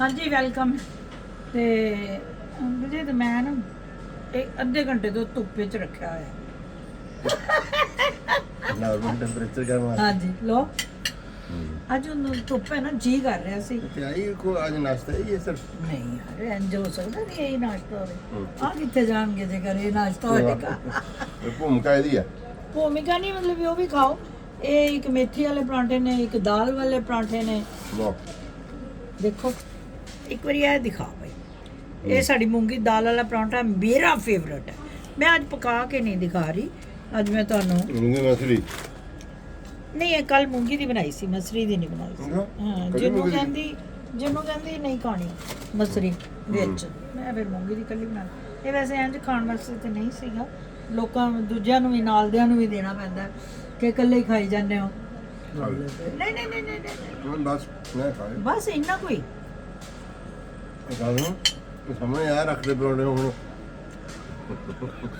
ਹਾਂਜੀ ਵੈਲਕਮ ਤੇ ਵੀਰੇ ਤੇ ਮੈਂ ਨਾ ਇਹ ਅੱਧੇ ਘੰਟੇ ਤੋਂ ਧੁੱਪੇ ਚ ਰੱਖਿਆ ਹੋਇਆ। ਨਾਰਮਲ ਟੈਂਪਰੇਚਰ ਕਰਨ ਵਾਸਤੇ ਹਾਂਜੀ ਲੋ ਅੱਜ ਉਹਨੂੰ ਧੁੱਪ ਹੈ ਨਾ ਜੀ ਕਰ ਰਿਹਾ ਸੀ। ਤੇ ਆਈ ਕੋ ਅੱਜ ਨਾਸ਼ਤਾ ਹੀ ਹੈ ਸਰ ਨਹੀਂ ਯਾਰ ਇੰਜ ਹੋ ਸਕਦਾ ਨਹੀਂ ਇਹ ਨਾਸ਼ਤਾ ਹੋਵੇ। ਆ ਕਿੱਥੇ ਜਾਣਗੇ ਜੇ ਘਰੇ ਨਾਸ਼ਤਾ ਹੋਏਗਾ ਇਹ ਭੂਮਿਕਾ ਇਹਦੀ ਆ? ਭੂਮਿਕਾ ਨਹੀਂ ਮਤਲਬ ਉਹ ਵੀ ਖਾਓ। ਇਹ ਇੱਕ ਮੇਥੀ ਵਾਲੇ ਪਰਾਂਠੇ ਨੇ ਇੱਕ ਦਾਲ ਵਾਲੇ ਪਰਾਂਠੇ ਨੇ। ਦੇਖੋ। ਇੱਕ ਵਾਰੀ ਇਹ ਦਿਖਾ ਭਾਈ ਇਹ ਸਾਡੀ ਮੂੰਗੀ ਦਾਲ ਵਾਲਾ ਪਰਾਂਠਾ ਮੇਰਾ ਫੇਵਰਟ ਹੈ। ਮੈਂ ਅੱਜ ਪਕਾ ਕੇ ਨਹੀਂ ਦਿਖਾ ਰਹੀ। ਅੱਜ ਮੈਂ ਤੁਹਾਨੂੰ ਮੂੰਗੀ ਮਸਰੀ। ਨਹੀਂ ਇਹ ਕੱਲ ਮੂੰਗੀ ਦੀ ਬਣਾਈ ਸੀ ਮਸਰੀ ਦੀ ਨਹੀਂ ਬਣਾਈ ਸੀ। ਹਾਂ ਜਿਹਨੂੰ? ਕਹਿੰਦੀ ਜਿਹਨੂੰ ਕਹਿੰਦੀ ਨਹੀਂ ਖਾਣੀ ਮਸਰੀ ਵਿੱਚ। ਮੈਂ ਫਿਰ ਮੂੰਗੀ ਦੀ ਕੱਲੀ ਬਣਾ। ਇਹ ਵੈਸੇ ਇੰਜ ਖਾਣ ਵਾਸਤੇ ਤੇ ਨਹੀਂ ਸੀਗਾ। ਲੋਕਾਂ ਨੂੰ ਦੂਜਿਆਂ ਨੂੰ ਵੀ ਨਾਲਦਿਆਂ ਨੂੰ ਵੀ ਦੇਣਾ ਪੈਂਦਾ ਕਿ ਇਕੱਲੇ ਹੀ ਖਾਈ ਜਾਂਦੇ ਹੋ। ਨਹੀਂ ਨਹੀਂ ਨਹੀਂ ਨਹੀਂ ਬਸ ਮੈਂ ਖਾਏ ਬਸ ਇੰਨਾ ਕੋਈ। ਇਹ ਗੱਲ ਨੂੰ ਇਹ ਸਾਹਮਣੇ ਆ ਰੱਖਦੇ ਪਰੋਣੇ ਹੁਣ।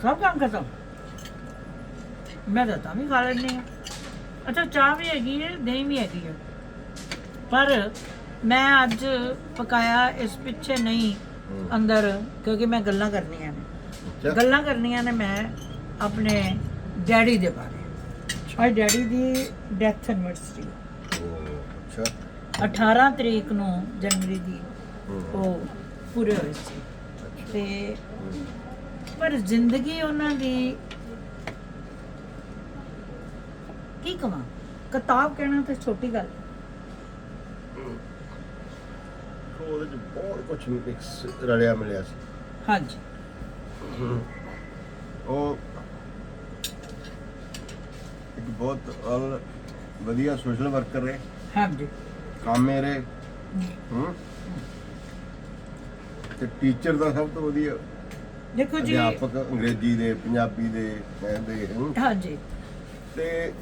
ਸਭ ਕੰਮ ਖਤਮ। ਮੈਂ ਤਾਂ ਤਾਂ ਵੀ ਖਾ ਲੈਂਦੀ ਹਾਂ। ਅੱਛਾ ਚਾਹ ਵੀ ਹੈਗੀ ਹੈ ਦਹੀਂ ਵੀ ਹੈਗੀ ਹੈ। ਪਰ ਮੈਂ ਅੱਜ ਪਕਾਇਆ ਇਸ ਪਿੱਛੇ ਨਹੀਂ ਅੰਦਰ ਕਿਉਂਕਿ ਮੈਂ ਗੱਲਾਂ ਕਰਨੀਆਂ ਨੇ। ਗੱਲਾਂ ਕਰਨੀਆਂ ਨੇ ਮੈਂ ਆਪਣੇ ਡੈਡੀ ਦੇ ਬਾਰੇ। ਅੱਜ ਡੈਡੀ ਦੀ ਡੈਥ ਐਨਵਰਸਰੀ ਅੱਛਾ। 18 ਤਰੀਕ ਨੂੰ ਜਨਵਰੀ ਦੀ। ਉਹ ਪੂਰੇ ਹੋਏ ਸੀ। ਤੇ ਪਰ ਜ਼ਿੰਦਗੀ ਉਹਨਾਂ ਦੀ ਕੀ ਕਵਾਂ? ਕਿਤਾਬ ਕਹਿਣਾ ਤੇ ਛੋਟੀ ਗੱਲ। ਉਹਦੇ ਚ ਬਹੁਤ ਕੁਝ ਮਿਕਸ ਰਲਿਆ ਮਿਲਿਆ ਸੀ। ਹਾਂਜੀ। ਉਹ ਇੱਕ ਬਹੁਤ ਅਲ ਵਧੀਆ ਸੋਸ਼ਲ ਵਰਕਰ ਰਹੇ। ਹਾਂਜੀ। ਕਾਮੇ ਰਹੇ। ਹੂੰ। ਤੇ ਟੀਚਰ ਦਾ ਸਭ ਤੋਂ ਵਧੀਆ ਦੇਖੋ ਜੀ ਅਧਿਆਪਕ ਅੰਗਰੇਜ਼ੀ ਦੇ ਪੰਜਾਬੀ ਦੇ ਕਹਿੰਦੇ ਹੂੰ। ਹਾਂਜੀ। ਤੇ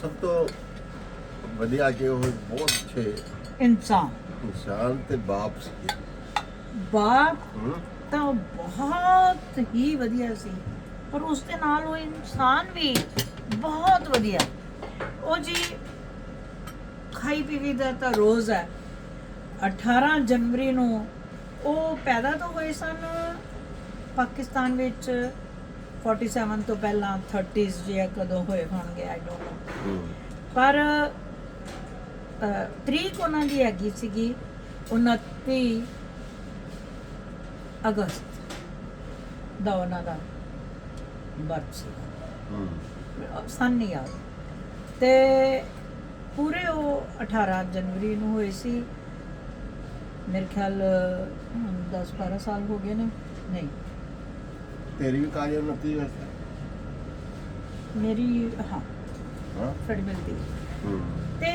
ਸਭ ਤੋਂ ਵਧੀਆ ਕਿ ਉਹ ਬਹੁਤ ਅੱਛੇ ਇਨਸਾਨ। ਇਨਸਾਨ ਤੇ ਬਾਪ ਸੀ ਬਾਪ ਤਾਂ ਬਹੁਤ ਹੀ ਵਧੀਆ ਸੀ। ਪਰ ਉਸ ਦੇ ਨਾਲ ਉਹ ਇਨਸਾਨ ਵੀ ਬਹੁਤ ਵਧੀਆ। ਉਹ ਜੀ ਖਾਈ ਪੀਵੀ ਦਾ ਤਾਂ ਰੋਜ਼ ਹੈ। 18 ਜਨਵਰੀ ਨੂੰ ਉਹ ਪੈਦਾ ਤਾਂ ਹੋਏ ਸਨ ਪਾਕਿਸਤਾਨ ਵਿੱਚ 47 ਤੋਂ ਪਹਿਲਾਂ 30s ਜਾਂ ਕਦੋਂ ਹੋਏ ਹੋਣਗੇ ਆਈ ਡੋਨਟ ਨੋ ਪਰ ਤਰੀਕ ਉਹਨਾਂ ਦੀ ਹੈਗੀ ਸੀਗੀ 29 ਅਗਸਤ ਦਾ ਉਹਨਾਂ ਦਾ ਬਰਥ ਸੀ ਹੂੰ। ਸਨ ਨਹੀਂ ਯਾਦ। ਤੇ ਪੂਰੇ ਉਹ 18 ਜਨਵਰੀ ਨੂੰ ਹੋਏ ਸੀ। ਮੇਰੇ ਖਿਆਲ 10 12 ਸਾਲ ਹੋ ਗਏ ਨੇ। ਨਹੀਂ। ਤੇਰੀ ਵੀ ਕਾਜ ਉન્નਤੀ ਵੈਸੇ ਮੇਰੀ ਹਾਂ। ਹਾਂ। ਮਿਲਦੀ ਤੇ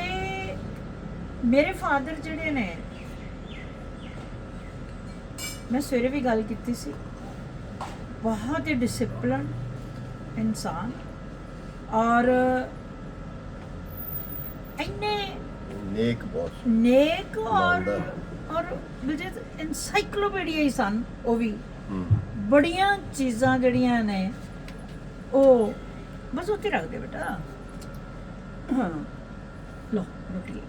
ਮੇਰੇ ਫਾਦਰ ਜਿਹੜੇ ਨੇ ਮੈਂ ਸਵੇਰੇ ਵੀ ਗੱਲ ਕੀਤੀ ਸੀ। ਬਹੁਤ ਹੀ ਡਿਸਪਲਿਨ ਇਨਸਾਨ। ਔਰ ਇੰਨੇ ਨੇਕ ਬੌਸ ਨੇਕ ਔਰ। ਔਰ ਵਿਜੇ ਇਨਸਾਈਕਲੋਪੀਡੀਆ ਹੀ ਸਨ ਉਹ ਵੀ। ਬੜੀਆਂ ਚੀਜ਼ਾਂ ਜਿਹੜੀਆਂ ਨੇ ਉਹ ਬਸ ਉੱਥੇ ਰੱਖ ਦੇ ਬੇਟਾ। ਲੋ ਰੋਟੀ।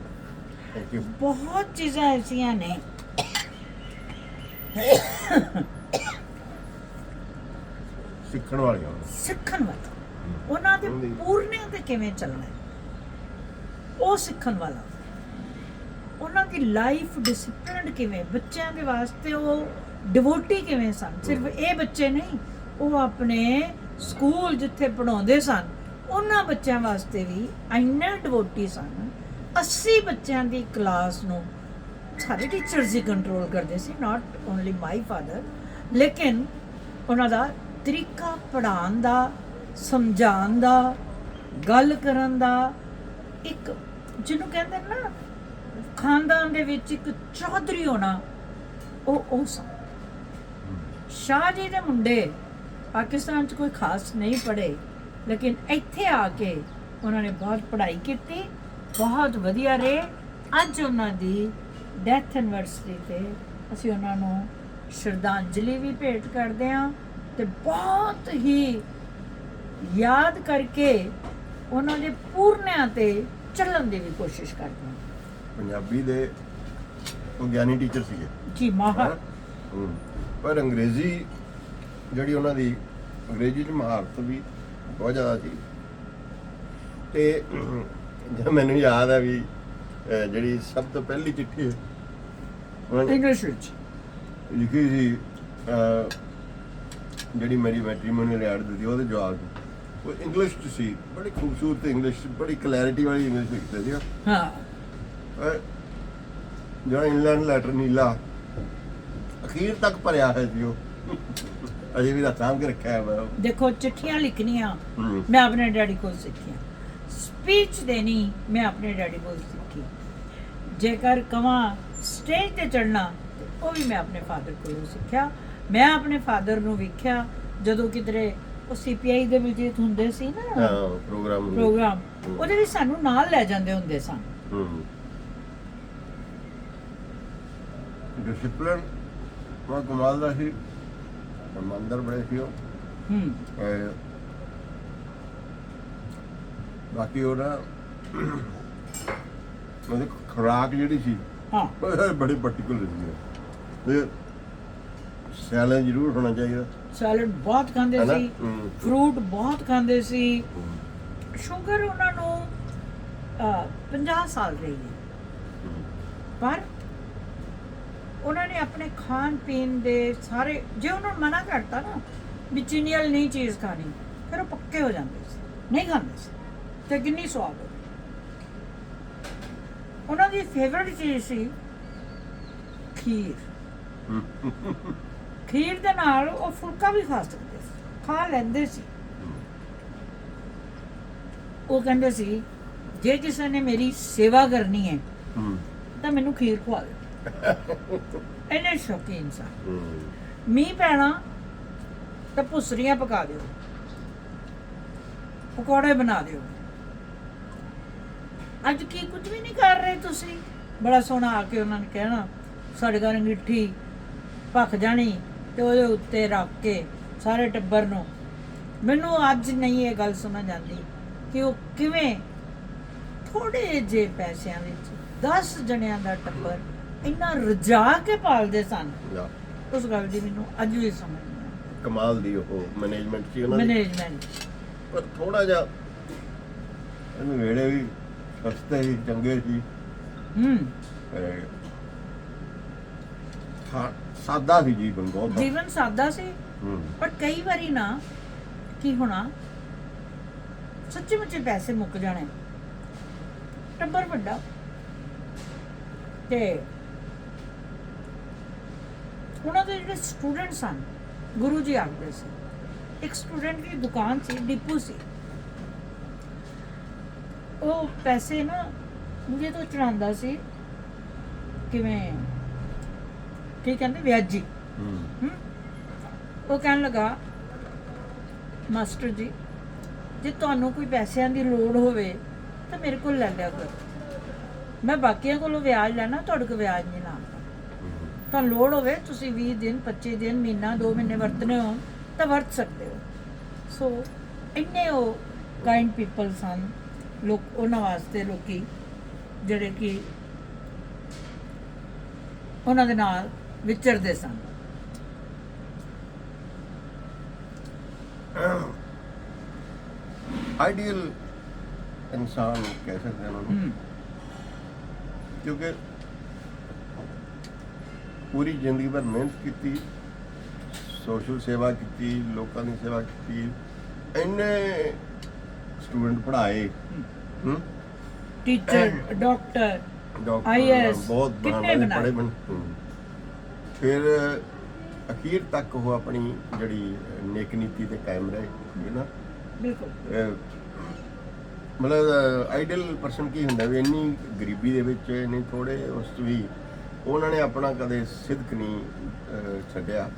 ਬਹੁਤ ਚੀਜ਼ਾਂ ਐਸੀਆਂ ਨੇ। ਸਿੱਖਣ ਵਾਲੀਆਂ ਸਿੱਖਣ ਵਾਲਾ। ਉਹਨਾਂ ਦੇ ਪੂਰਨਿਆਂ ਤੇ ਕਿਵੇਂ ਚੱਲਣਾ ਉਹ ਸਿੱਖਣ ਵਾਲਾ। ਉਹਨਾਂ ਦੀ ਲਾਈਫ ਡਿਸਪਲਿਨਡ ਕਿਵੇਂ? ਬੱਚਿਆਂ ਦੇ ਵਾਸਤੇ ਉਹ ਡਿਵੋਟੀ ਕਿਵੇਂ ਸਨ? ਸਿਰਫ ਇਹ ਬੱਚੇ ਨਹੀਂ ਉਹ ਆਪਣੇ ਸਕੂਲ ਜਿੱਥੇ ਪੜਾਉਂਦੇ ਸਨ ਉਹਨਾਂ ਬੱਚਿਆਂ ਵਾਸਤੇ ਵੀ ਇੰਨਾ ਡਿਵੋਟੀ ਸਨ। 80 ਬੱਚਿਆਂ ਦੀ ਕਲਾਸ ਨੂੰ ਸਾਰੇ ਟੀਚਰਸ ਹੀ ਕੰਟਰੋਲ ਕਰਦੇ ਸੀ ਨਾਟ ਓਨਲੀ ਮਾਈ ਫਾਦਰ ਲੇਕਿਨ ਉਹਨਾਂ ਦਾ ਤਰੀਕਾ ਪੜਾਉਣ ਦਾ ਸਮਝਾਉਣ ਦਾ ਗੱਲ ਕਰਨ ਦਾ ਇੱਕ ਜਿਹਨੂੰ ਕਹਿੰਦੇ ਨੇ ਨਾ ਖਾਨਦਾਨ ਦੇ ਵਿੱਚ ਇੱਕ ਚੌਧਰੀ ਹੋਣਾ, ਉਹ ਉਹ ਸਨ ਸ਼ਾਹ ਜੀ ਦੇ ਮੁੰਡੇ ਪਾਕਿਸਤਾਨ 'ਚ ਕੋਈ ਖਾਸ ਨਹੀਂ ਪੜ੍ਹੇ, ਲੇਕਿਨ ਇੱਥੇ ਆ ਕੇ ਉਹਨਾਂ ਨੇ ਬਹੁਤ ਪੜ੍ਹਾਈ ਕੀਤੀ, ਬਹੁਤ ਵਧੀਆ ਰਹੇ। ਅੱਜ ਉਹਨਾਂ ਦੀ ਡੈਥ ਐਨਵਰਸਰੀ ਤੇ ਅਸੀਂ ਉਹਨਾਂ ਨੂੰ ਸ਼ਰਧਾਂਜਲੀ ਵੀ ਭੇਟ ਕਰਦੇ ਹਾਂ ਤੇ ਬਹੁਤ ਹੀ ਯਾਦ ਕਰਕੇ ਉਹਨਾਂ ਦੇ ਪੂਰਨਿਆਂ ਤੇ ਚੱਲਣ ਦੀ ਵੀ ਕੋਸ਼ਿਸ਼ ਕਰਦੇ ਹਾਂ। ਪੰਜਾਬੀ ਦੇ ਉਹ ਗਿਆਨੀ ਟੀਚਰ ਸੀਗੇ। ਜੀ ਮਾਹਰ ਹਮ, ਪਰ ਅੰਗਰੇਜ਼ੀ ਜਿਹੜੀ ਉਹਨਾਂ ਦੀ ਅੰਗਰੇਜ਼ੀ ਚ ਮਹਾਰਤ ਵੀ ਬਹੁਤ ਜ਼ਿਆਦਾ ਸੀ। ਤੇ ਜਦ ਮੈਨੂੰ ਯਾਦ ਹੈ ਵੀ ਅਹ, ਜਿਹੜੀ ਸਭ ਤੋਂ ਪਹਿਲੀ ਚਿੱਠੀ ਉਹਨਾਂ ਨੇ ਇੰਗਲਿਸ਼ ਵਿੱਚ। ਲਿਖੀ ਸੀ ਅਹ, ਜਿਹੜੀ ਮੇਰੀ ਮੈਟ੍ਰੀਮੋਨੀਅਲ ਐਡ ਦਿੱਤੀ ਉਹਦੇ ਜਵਾਬ 'ਚ। ਉਹ ਇੰਗਲਿਸ਼ ਚ ਸੀ ਬੜੀ ਖੂਬਸੂਰਤ ਇੰਗਲਿਸ਼ ਬੜੀ ਕਲੈਰਿਟੀ ਵਾਲੀ ਇੰਗਲਿਸ਼ ਲਿਖਦੇ ਸੀ ਹਾਂ। ਜਿਹੜਾ ਇੰਗਲੈਂਡ ਲੈਟਰ ਨੀਲਾ ਅਖੀਰ ਤੱਕ ਭਰਿਆ ਹੈ ਜੀ ਉਹ। ਅਜੇ ਵੀ ਸਾਂਭ ਕੇ ਰੱਖਿਆ ਹੈ ਮੈਂ। ਦੇਖੋ ਚਿੱਠੀਆਂ ਲਿਖਣੀਆਂ। ਮੈਂ ਆਪਣੇ ਡੈਡੀ ਕੋਲ ਸਿੱਖੀਆਂ। ਸਪੀਚ ਦੇਣੀ ਮੈਂ ਆਪਣੇ ਡੈਡੀ ਕੋਲ ਸਿੱਖੀ। ਜੇਕਰ ਕਵਾਂ ਸਟੇਜ ਤੇ ਚੜਨਾ ਉਹ ਵੀ ਮੈਂ ਆਪਣੇ ਫਾਦਰ ਕੋਲੋਂ ਸਿੱਖਿਆ। ਮੈਂ ਆਪਣੇ ਫਾਦਰ ਨੂੰ ਵੇਖਿਆ ਜਦੋਂ ਕਿਧਰੇ ਉਹ ਸੀਪੀਆਈ ਦੇ ਵਿਜਿਟ ਹੁੰਦੇ ਸੀ ਨਾ। ਹਾਂ ਪ੍ਰੋਗਰਾਮ ਪ੍ਰੋਗਰਾਮ। ਉਹਦੇ ਵਿੱਚ ਸਾਨੂੰ ਨਾਲ ਲੈ ਜਾਂਦੇ ਹੁੰਦੇ ਸਨ ਹੂੰ ਡਿਸਪਲਿਨ ਉਹ ਕਮਾਲ ਦਾ ਸੀ ਮੰਦਰ ਬੜੇ ਸੀ ਉਹ। ਹੂੰ। ਅਹ ਬਾਕੀ ਉਹ ਨਾ ਉਹਦੀ ਖੁਰਾਕ ਜਿਹੜੀ ਸੀ ਹਾਂ। ਉਹ ਬੜੀ ਪਾਰਟਿਕੂਲਰ ਸੀ। ਤੇ ਸੈਲਨ ਜ਼ਰੂਰ ਹੋਣਾ ਚਾਹੀਦਾ। ਸੈਲਡ ਬਹੁਤ ਖਾਂਦੇ? ਸੀ ਹਮ। ਫਰੂਟ ਬਹੁਤ ਖਾਂਦੇ ਸੀ। ਸ਼ੂਗਰ ਉਹਨਾਂ ਨੂੰ ਅਹ, 50 ਸਾਲ ਰਹੀ ਹੈ ਪਰ ਉਹਨਾਂ ਨੇ ਆਪਣੇ ਖਾਣ ਪੀਣ ਦੇ ਸਾਰੇ ਜੇ ਉਹਨਾਂ ਨੂੰ ਮਨਾ ਕਰਤਾ ਨਾ ਵੀ ਚੀਨੀ ਵਾਲੀ ਨਹੀਂ ਚੀਜ਼ ਖਾਣੀ ਫਿਰ ਉਹ ਪੱਕੇ ਹੋ ਜਾਂਦੇ ਸੀ ਨਹੀਂ ਖਾਂਦੇ ਸੀ ਤੇ ਕਿੰਨੀ ਸਵਾਦ ਉਹਨਾਂ ਦੀ ਫੇਵਰਿਟ ਚੀਜ਼ ਸੀ ਖੀਰ। ਖੀਰ ਦੇ ਨਾਲ ਉਹ ਫੁਲਕਾ ਵੀ ਖਾ ਸਕਦੇ ਸੀ ਖਾ ਲੈਂਦੇ ਸੀ। ਉਹ ਕਹਿੰਦੇ ਸੀ ਜੇ ਕਿਸੇ ਨੇ ਮੇਰੀ ਸੇਵਾ ਕਰਨੀ ਹੈ। ਤਾਂ ਮੈਨੂੰ ਖੀਰ ਖਵਾ ਦਿਓ। ਇੰਨੇ ਸ਼ੌਕੀਨ ਸਨ ਹੂੰ। ਮੀਂਹ ਪੈਣਾ ਤਾਂ ਭੁਸਰੀਆਂ ਪਕਾ ਦਿਓ। ਪਕੌੜੇ ਬਣਾ ਦਿਓ। ਅੱਜ ਕੀ ਕੁਝ ਵੀ ਨਹੀਂ ਕਰ ਰਹੇ ਤੁਸੀਂ? ਬੜਾ ਸੋਹਣਾ ਆ ਕੇ ਉਹਨਾਂ ਨੇ ਕਹਿਣਾ ਸਾਡੇ ਘਰ ਅੰਗੀਠੀ ਭੱਖ ਜਾਣੀ ਤੇ ਉਹਦੇ ਉੱਤੇ ਰੱਖ ਕੇ ਸਾਰੇ ਟੱਬਰ ਨੂੰ। ਮੈਨੂੰ ਅੱਜ ਨਹੀਂ ਇਹ ਗੱਲ ਸਮਝ ਆਉਂਦੀ ਕਿ ਉਹ ਕਿਵੇਂ ਥੋੜੇ ਜੇ ਪੈਸਿਆਂ ਵਿੱਚ 10 ਜਣਿਆਂ ਦਾ ਟੱਬਰ ਇੰਨਾ ਰਜਾ ਕੇ ਪਾਲਦੇ ਸਨ। ਯਾ ਉਸ ਗੱਲ ਦੀ ਮੈਨੂੰ ਅੱਜ ਵੀ ਸਮਝ ਨਹੀਂ ਕਮਾਲ ਦੀ ਉਹ ਮੈਨੇਜਮੈਂਟ ਸੀ ਉਹਨਾਂ ਦੀ। ਮੈਨੇਜਮੈਂਟ ਪਰ ਥੋੜਾ ਜਿਹਾ ਇਹਨੂੰ ਵੇੜੇ ਵੀ ਸਸਤੇ ਸੀ ਚੰਗੇ ਸੀ। ਹੂੰ। ਸਾਦਾ ਸੀ ਜੀਵਨ ਬਹੁਤ ਜੀਵਨ ਸਾਦਾ ਸੀ। ਹੂੰ। ਪਰ ਕਈ ਵਾਰੀ ਨਾ ਕੀ ਹੋਣਾ ਸੱਚੀ ਮੁੱਚੇ ਪੈਸੇ ਮੁੱਕ ਜਾਣੇ। ਟੱਬਰ ਵੱਡਾ। ਤੇ ਉਹਨਾਂ ਦੇ ਜਿਹੜੇ ਸਟੂਡੈਂਟ ਸਨ ਗੁਰੂ ਜੀ ਆਖਦੇ ਸੀ। ਇੱਕ ਸਟੂਡੈਂਟ ਦੀ ਦੁਕਾਨ ਸੀ ਡਿਪੂ ਸੀ। ਉਹ ਪੈਸੇ ਨਾ ਮੁਝੇ ਤੋਂ ਚੜਾਉਂਦਾ ਸੀ ਕਿਵੇਂ ਕੀ ਕਹਿੰਦੇ ਵਿਆਜੀ। ਹੂੰ? ਉਹ ਕਹਿਣ ਲੱਗਾ ਮਾਸਟਰ ਜੀ ਜੇ ਤੁਹਾਨੂੰ ਕੋਈ ਪੈਸਿਆਂ ਦੀ ਲੋੜ ਹੋਵੇ ਤਾਂ ਮੇਰੇ ਕੋਲ ਲੈ ਲਿਆ ਕਰੋ। ਮੈਂ ਬਾਕੀਆਂ ਕੋਲੋਂ ਵਿਆਜ ਲੈਣਾ ਤੁਹਾਡੇ ਕੋਲ ਵਿਆਜ ਨਹੀਂ ਤਾਂ ਲੋੜ ਹੋਵੇ ਤੁਸੀਂ 20 ਦਿਨ 25 ਦਿਨ ਮਹੀਨਾ 2 ਮਹੀਨੇ ਵਰਤਨੇ ਹੋ ਤਾਂ ਵਰਤ ਸਕਦੇ ਹੋ। ਸੋ ਇੰਨੇ ਉਹ ਕਾਈਂਡ ਪੀਪਲ ਸਨ ਲੋਕ ਉਹਨਾਂ ਵਾਸਤੇ ਲੋਕੀ ਜਿਹੜੇ ਕਿ ਉਹਨਾਂ ਦੇ ਨਾਲ ਵਿਚਰਦੇ ਸਨ। ਆਈਡੀਅਲ ਇਨਸਾਨ ਕਹਿ ਸਕਦੇ ਹਾਂ ਉਹਨੂੰ ਕਿਉਂਕਿ ਪੂਰੀ ਜ਼ਿੰਦਗੀ ਭਰ ਮਿਹਨਤ ਕੀਤੀ ਸੋਸ਼ਲ ਸੇਵਾ ਕੀਤੀ ਲੋਕਾਂ ਦੀ ਸੇਵਾ ਕੀਤੀ ਇੰਨੇ ਸਟੂਡੈਂਟ ਪੜ੍ਹਾਏ ਹੂੰ? ਟੀਚਰ ਡਾਕਟਰ IAS ਬਹੁਤ ਕਿੰਨੇ ਬਣਾਏ? ਫਿਰ ਅਖੀਰ ਤੱਕ ਉਹ ਆਪਣੀ ਜਿਹੜੀ ਨੇਕ ਨੀਤੀ ਤੇ ਕਾਇਮ ਰਹੇ ਹੈ ਨਾ? ਬਿਲਕੁਲ। ਮਤਲਬ ਆਈਡੀਅਲ ਪਰਸਨ ਕੀ ਹੁੰਦਾ ਵੀ ਇੰਨੀ ਗਰੀਬੀ ਦੇ ਵਿੱਚ ਇੰਨੇ ਥੋੜੇ ਉਸ ਵੀ ਉਹਨਾਂ ਨੇ ਆਪਣਾ ਕਦੇ ਸਿੱਧਕ ਨਹੀਂ ਅਹ, ਛੱਡਿਆ।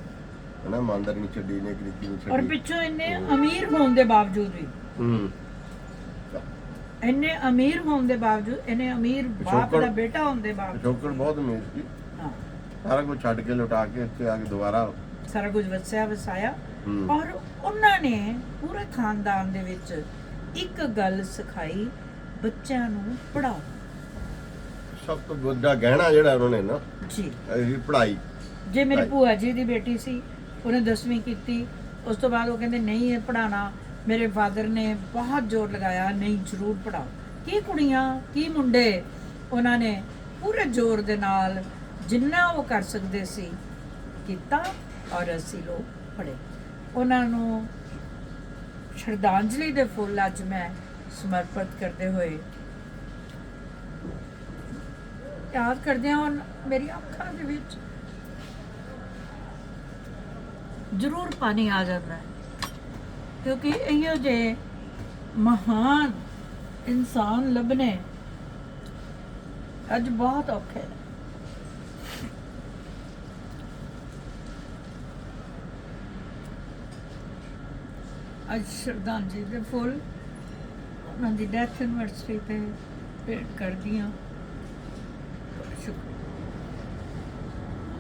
ਹਨਾ ਇਮਾਨਦਾਰੀ ਨਹੀਂ ਛੱਡੀ ਨੇ ਗਰੀਬੀ ਨਹੀਂ ਔਰ ਛੱਡੀ। ਪਿੱਛੋਂ ਇੰਨੇ ਅਮੀਰ ਹੋਣ ਦੇ ਬਾਵਜੂਦ ਵੀ। ਹੂੰ। ਇੰਨੇ ਅਮੀਰ ਹੋਣ ਦੇ ਬਾਵਜੂਦ ਇੰਨੇ ਅਮੀਰ ਬਾਪ ਪਿਛੋਕੜ- ਦਾ ਬੇਟਾ ਹੋਣ ਦੇ ਬਾਵਜੂਦ। ਸ਼ੌਕਰ ਬਹੁਤ ਅਮੀਰ ਸੀ। ਹਾਂ। ਸਾਰਾ ਕੁਝ ਛੱਡ ਕੇ ਲੁਟਾ ਕੇ ਇੱਥੇ ਆ ਕੇ ਦੁਬਾਰਾ ਸਾਰਾ ਕੁਝ ਵਸਿਆ ਵਸਾਇਆ। ਹੂੰ। ਔਰ ਉਹਨਾਂ ਨੇ ਪੂਰੇ ਖਾਨਦਾਨ ਦੇ ਵਿੱਚ ਇੱਕ ਗੱਲ ਸਿਖਾਈ ਬੱਚਿਆਂ ਨੂੰ ਪੜਾਓ ਸਭ ਤੋਂ ਵੱਡਾ ਗਹਿਣਾ ਜਿਹੜਾ ਉਹਨਾਂ ਨੇ ਨਾ ਜੀ। ਇਹ ਪੜ੍ਹਾਈ। ਜੇ ਮੇਰੀ. ਭੂਆ ਜੀ ਦੀ ਬੇਟੀ ਸੀ ਉਹਨੇ 10ਵੀਂ ਕੀਤੀ ਉਸ ਤੋਂ ਬਾਅਦ ਉਹ ਕਹਿੰਦੇ ਨਹੀਂ ਇਹ ਪੜਾਣਾ ਮੇਰੇ ਫਾਦਰ ਨੇ ਬਹੁਤ ਜ਼ੋਰ ਲਗਾਇਆ ਨਹੀਂ ਜ਼ਰੂਰ ਪੜਾਓ ਕੀ ਕੁੜੀਆਂ ਕੀ ਮੁੰਡੇ ਉਹਨਾਂ ਨੇ ਪੂਰੇ ਜ਼ੋਰ ਦੇ ਨਾਲ ਜਿੰਨਾ ਉਹ ਕਰ ਸਕਦੇ ਸੀ ਕੀਤਾ ਔਰ ਅਸੀਂ ਲੋਕ ਪੜੇ ਉਹਨਾਂ ਨੂੰ ਸ਼ਰਧਾਂਜਲੀ ਦੇ ਫੁੱਲ ਅੱਜ ਮੈਂ ਸਮਰਪਿਤ ਕਰਦੇ ਹੋਏ ਯਾਦ ਕਰਦੇ ਹਾਂ ਮੇਰੀ ਅੱਖਾਂ ਦੇ ਵਿੱਚ ਜ਼ਰੂਰ ਪਾਣੀ ਆ ਜਾਂਦਾ ਹੈ। ਕਿਉਂਕਿ ਇਹੋ ਜਿਹੇ ਮਹਾਨ ਇਨਸਾਨ ਲੱਭਣੇ ਅੱਜ ਬਹੁਤ ਔਖੇ ਨੇ। ਅੱਜ ਸ਼ਰਧਾਂਜਲੀ ਦੇ ਫੁੱਲ, ਉਹਨਾਂ ਦੀ ਡੈਥ ਐਨਵਰਸਰੀ ਤੇ ਭੇਟ ਕਰਦੀ ਹਾਂ ਸ਼ੁਕਰ